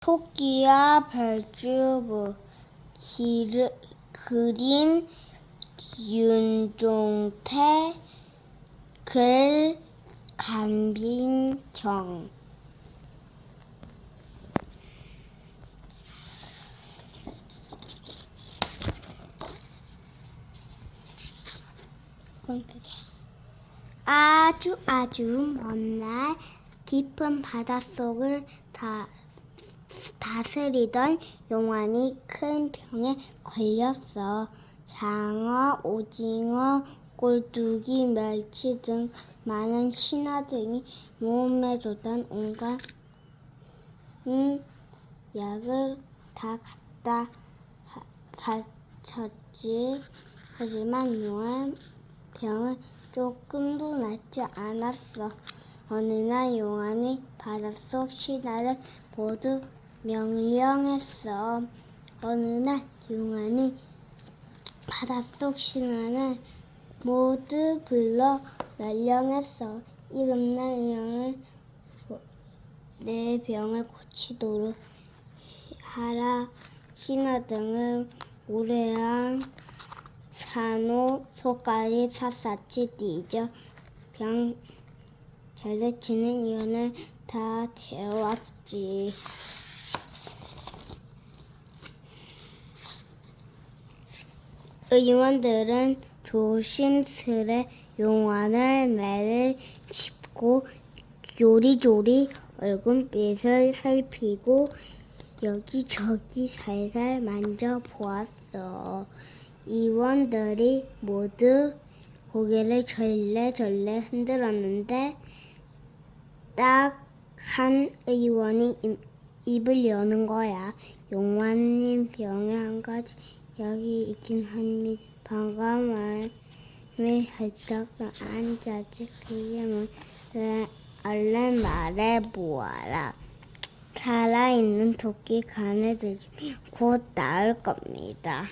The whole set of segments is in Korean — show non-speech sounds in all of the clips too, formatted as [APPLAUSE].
토끼와 별주부 기르, 그림 윤종태 글 감빈경. 아주 아주 먼 날 깊은 바닷속을 다, 다스리던 용환이 큰 병에 걸렸어. 장어, 오징어, 꼴뚜기, 멸치 등 많은 신하들이 몸에 좋던 온갖 음, 약을 다 갖다 바- 바쳤지. 하지만 용한 병은 조금도 낫지 않았어. 어느 날 용환이 바닷속 신하를 모두 명령했어. 어느 날 용환이 바닷속 신하를 모두 불러 명령했어. 이름날 영을 내 병을 고치도록 하라. 신하 등을 오래한 산호 소까지 샅샅이 뒤져 병 잘대치는 이혼을 다 데워왔지. 의원들은 조심스레 용환을 매를 짚고 요리조리 얼굴빛을 살피고 여기저기 살살 만져보았어. 의원들이 모두 고개를 절레절레 흔들었는데 딱 한 의원이 입- 입을 여는 거야. 용환님 병에 한 가지 약이 있긴 합니다. 방감을 살짝 앉아지 그게 뭐를 얼른 말해보아라. 살아있는 토끼 간을 드시면 곧 나을 겁니다.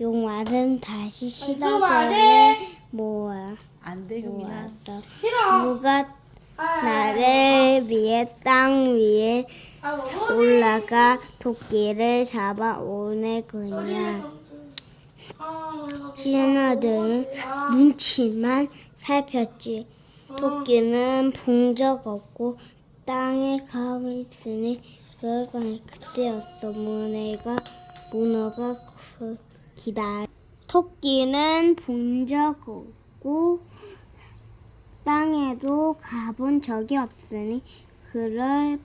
용환은 다시 시다대를 모아 안 돼, 효민아. 모았다. 싫어. 누가 아, 아, 나를 위해 땅 위에 아, 뭐, 올라가 토끼를 잡아오네 그냥. 아, 신하들은 눈치만 살폈지. 토끼는 본 적 없고 땅에 가고 있으니 그걸 그때였어. 문어가 문어가 그 기다 토끼는 본 적 없고 땅에도 가본 적이 없으니 그럴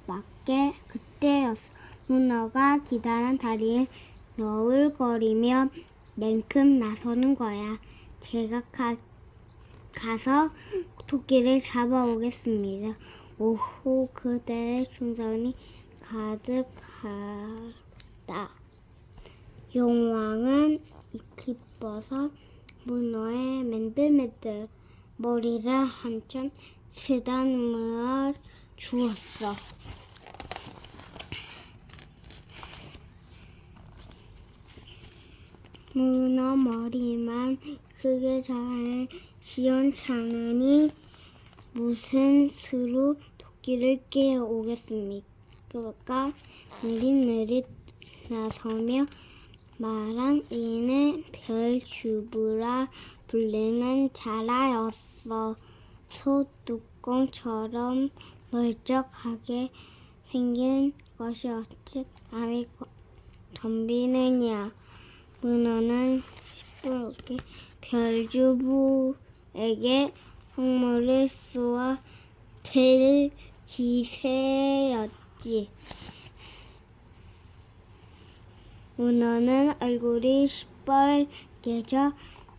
밖에 그때였어. 문어가 기다란 다리를 너울거리며 냉큼 나서는 거야. 제가 가, 가서 토끼를 잡아오겠습니다. 오호 그대의 충성이 가득하다. 용왕은 기뻐서 문어의 맨들맨들 머리를 한참 쓰다듬어 주었어. 문어 머리만 크게 잘 시원찮으니 무슨 수로 토끼를 깨어오겠습니까? 느릿느릿 나서며 말한 이는 별주부라 불리는 자라였어. 소뚜껑처럼 멀쩍하게 생긴 것이 어찌 감히 거- 덤비느냐. 문어는 시끄럽게 별주부에게 홍모를 쏘아 들 기세였지. 문어는 얼굴이 시뻘개져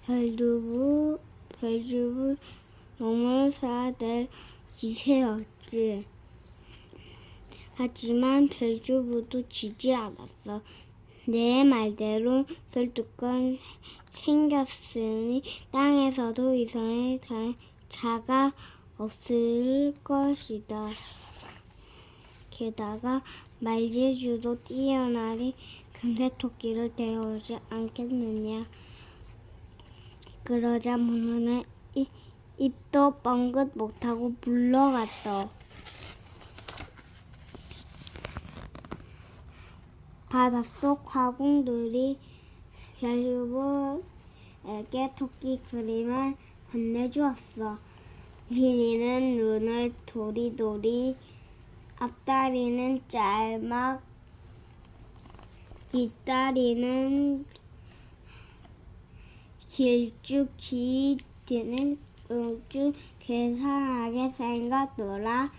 별주부 별주부 몸을 사들 기세였지. 하지만 별주부도 지지 않았어. 내 말대로 설득건 생겼으니 땅에서도 이상의 자- 자가 없을 것이다. 게다가 말재주도 뛰어나니 금세 토끼를 데려오지 않겠느냐. 그러자 문어는 이- 입도 뻥긋 못하고 물러갔다. 바닷속 화공들이 별주부에게 토끼 그림을 건네주었어. 비니는 눈을 도리도리, 앞다리는 짤막, 뒷다리는 길쭉히 뒤는 우주 계산하게 생겼더라.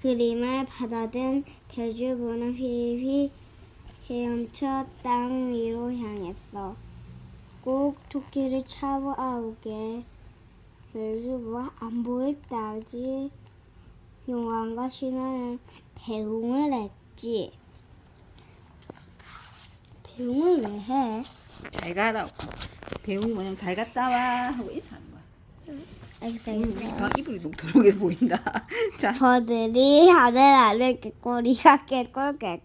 그림을 받아든 별주부는 휘휘 헤엄쳐 땅 위로 향했어. 꼭 토끼를 잡아오게. 별주부가 안 보일 때까지 용왕과 신하는 배웅을 했지. 배웅을 왜 해? 잘 가라고. 배웅이 뭐냐면 잘 갔다 와 하고 인사하는 거야. 알겠어요. 아, 이불이 더러게 보인다. [LAUGHS] 자, 버들이 하늘 하늘 개꼬리가 개꼴 개꼴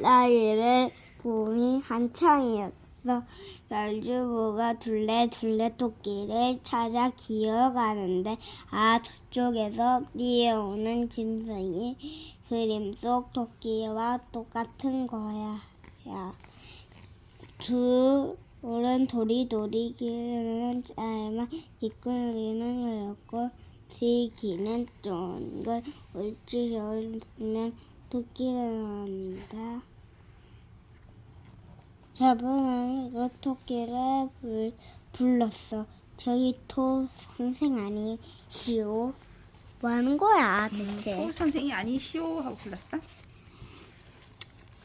나이는 봄이 한창이었어. 별주부가 둘레 둘레 토끼를 찾아 기어가는데 아 저쪽에서 뛰어오는 짐승이 그림 속 토끼와 똑같은 거야. 야. 둘은 도리도리 길은 짧아 열렸고 세기는 쫑글 울지저는 토끼를 한다. 저번에 그 토끼를 불, 불렀어. 저기 토 선생 아니시오? 뭐 하는 거야 대체? 어, 선생이 아니시오 하고 불렀어.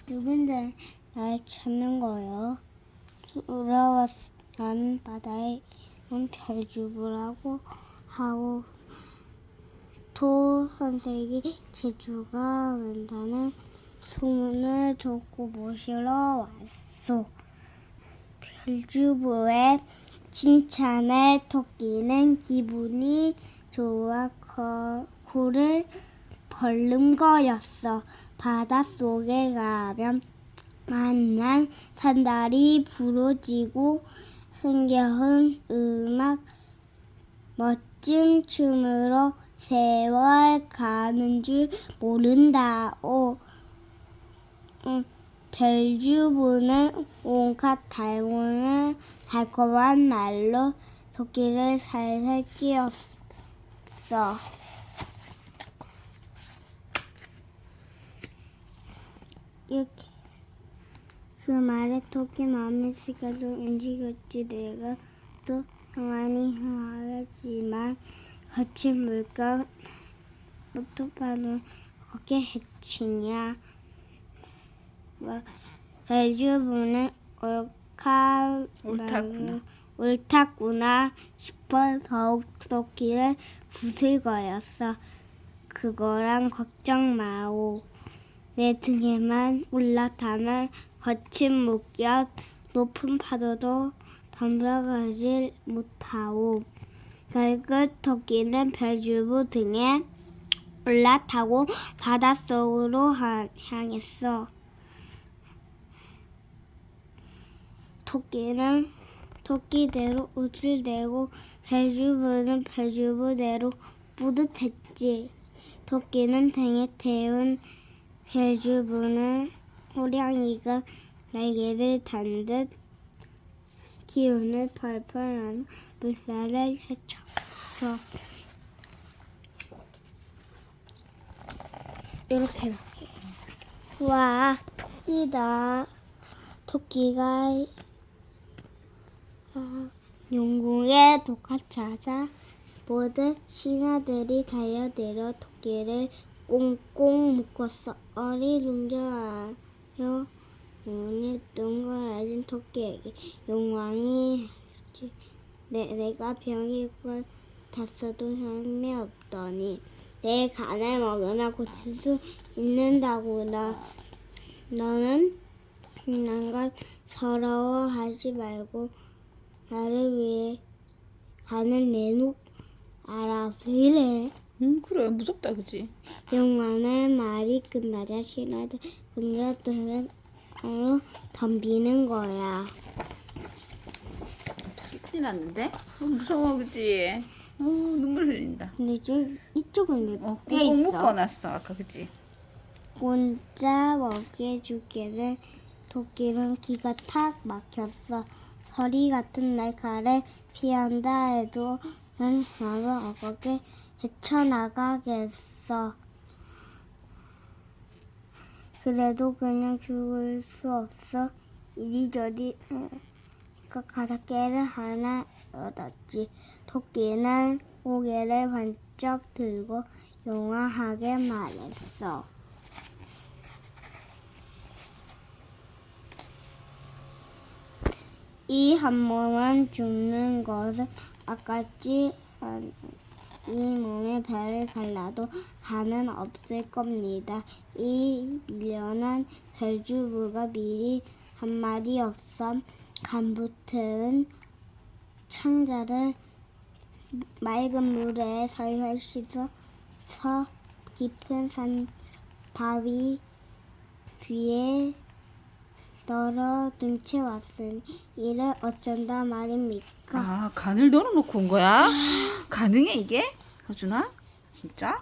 누군데 날 찾는 거요? 돌아왔 나는 바다에 온 별주부라고 하고 도 선생이 제주가 온다는 소문을 듣고 모시러 왔소. 별주부의 칭찬에 토끼는 기분이 좋아 거, 코를 벌름거렸어. 바닷속에 가면 만난 산달이 부러지고 흥겨운 음악 멋진 춤으로 세월 가는 줄 모른다오. 응, 별주부는 온갖 달고는 달콤한 말로 토끼를 살살 끼웠어. 이렇게 그 말에 토끼 마음의 시간도 움직였지. 내가 또 가만히 하지만 거친 물가 노트판을 어떻게 해치냐. 뭐, 별주부는 옳까 옳다구나. 옳다구나 싶어 더욱 토끼를 부슬거렸어. 그거랑 걱정 마오. 내 등에만 올라타면 거친 물결, 높은 파도도 덤벼가지 못하오. 결국 토끼는 별주부 등에 올라타고 바닷속으로 하- 향했어. 토끼는 토끼대로 옷을 내고 별주부는 별주부대로 뿌듯했지. 토끼는 등에 태운 별주부는 호랑이가 날개를 단 듯 기운을 펄펄 하는 물살을 헤쳤어. 이렇게 이렇게. 와 토끼다. 토끼가 아, 용궁에 독화 찾아 모든 신하들이 달려들어 토끼를 꽁꽁 묶었어. 어리둥절하여 눈이 동그라진 토끼에게 용왕이. 내, 내가 병이 같았어도 혈미 없더니 내 간을 먹으나 고칠 수 있는다구나. 너는 난것 서러워하지 말고 나를 위해 간을 내놓아라. 왜 이래? 음, 그래 무섭다 그지? 용만의 말이 끝나자 신하들 군자들은 바로 덤비는 거야. 큰일 났는데? 어, 무서워 그지? 어, 눈물 흘린다. 근데 저 이쪽은 왜 어, 꽤 꾹꾹 있어? 묶어놨어 아까 그지? 혼자 먹게 주기는 토끼는 기가 탁 막혔어. 서리 같은 날카를 피한다 해도 난 나를 어떻게 헤쳐나가겠어. 그래도 그냥 죽을 수 없어. 이리저리 응, 그 가닥개를 하나 얻었지. 토끼는 고개를 번쩍 들고 용화하게 말했어. 이 한 몸만 죽는 것은 아깝지 않, 이 몸에 배를 갈라도 간은 없을 겁니다. 이 미련한 별주부가 미리 한마디 없어 간붙은 창자를 맑은 물에 살살 씻어서 깊은 산 바위 위에 널어 둔채 왔으니 이를 어쩐다 말입니까? 아 간을 널어놓고 온 거야? 가능해 이게? 서준아? 진짜?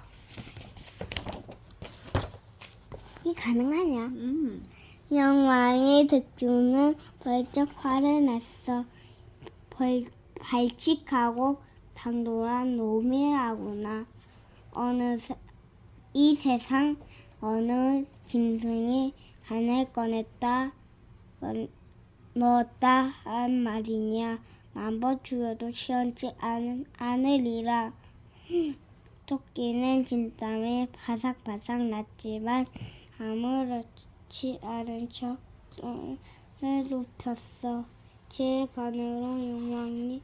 이 가능하냐? 음. 영왕의 득주는 벌쩍 화를 냈어. 벌, 발칙하고 당돌한 놈이라구나. 어느 세, 이 세상 어느 짐승이 간을 꺼냈다 건- 넣었다 한 말이냐. 만번 죽여도 시원치 않은 않으리라. 토끼는 진땀이 바삭바삭 났지만 아무렇지 않은 척을 높였어. 제 간으로 욕망이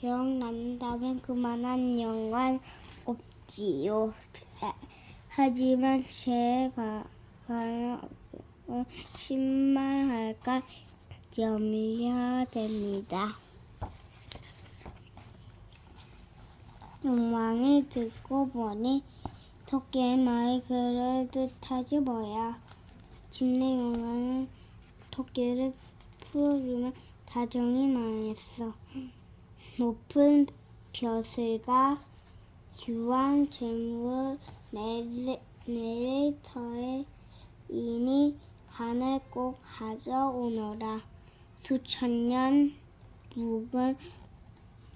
병 난다면 그만한 영광 없지요. 하지만 제 가- 간 은 신말할까 염려야 됩니다. 욕망이 듣고 보니 토끼의 그럴 듯하지 뭐야. 집내 용왕은 토끼를 풀어주면 다정히 말했어. 높은 벼슬과 유한 재물 내레이터에 이니 간을 꼭 가져오너라. 수천 년 묵은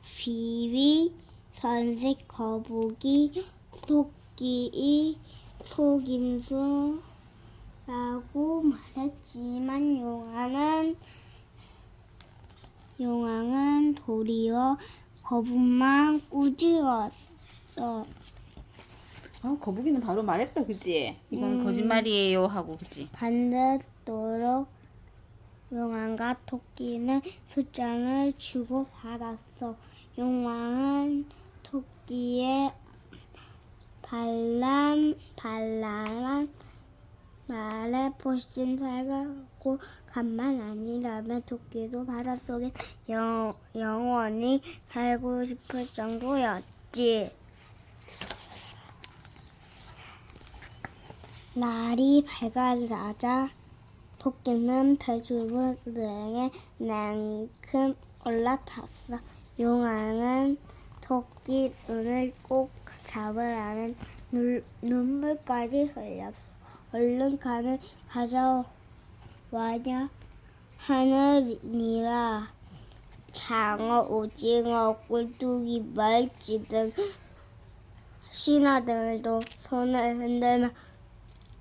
비위 선색 거북이 토끼의 속임수라고 말했지만 용왕은 용왕은 도리어 거북만 꾸짖었어. 아 거북이는 바로 말했다 그지? 이거는 음. 거짓말이에요 하고 그지? 반대도록 용왕과 토끼는 숫장을 주고 받았어. 용왕은 토끼의 발람 발랄한 말에 보신 살고 간만 아니라면 토끼도 바닷속에 영, 영원히 살고 싶을 정도였지. 날이 밝아나자 토끼는 별주부등에 냉큼 올라탔어. 용왕은 토끼 눈을 꼭 잡으라는 눈, 눈물까지 흘렸어. 얼른 간을 가져와냐 하느니라. 장어, 오징어, 꿀뚜기, 멸치 등 신하들도 손을 흔들며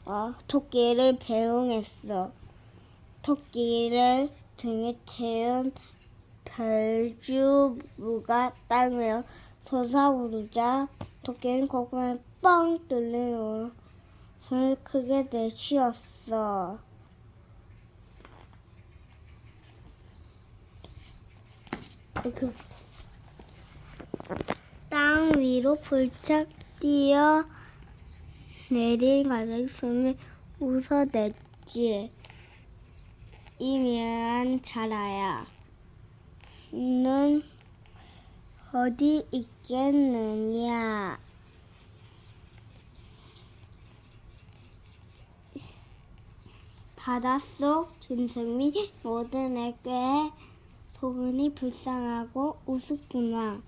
어, 토끼를 배웅했어. 토끼를 등에 태운 별주부가 땅을 솟아오르자 토끼는 거꾸로 뻥 뚫린 손을 크게 내쉬었어. 그땅 위로 불착 뛰어 내린 가백숨을 웃어냈지. 이면 자라야. 는 어디 있겠느냐. 바닷속 짐승이 모든 애께 소근이 불쌍하고 우습구나.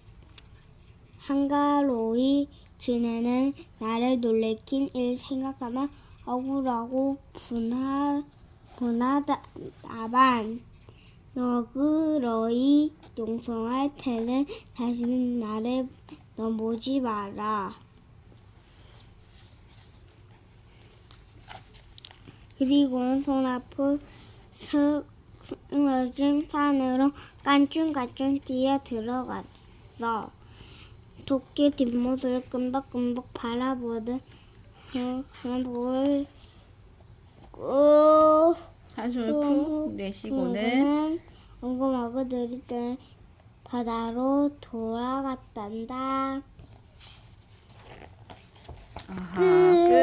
한가로이 지내는 나를 놀래킨 일 생각하면 억울하고 분하 분하다만 너그러이 용서할 테는 다시는 나를 넘보지 마라. 그리고는 손 앞을 스며진 산으로 깐충깐충 뛰어 들어갔어. 도끼 뒷모습을 끔덕끔덕 바라보듯 뭘 꾹. 한숨을 푹 내쉬고는 엉금하고 들이대 바다로 돌아갔단다. 아하, 끝.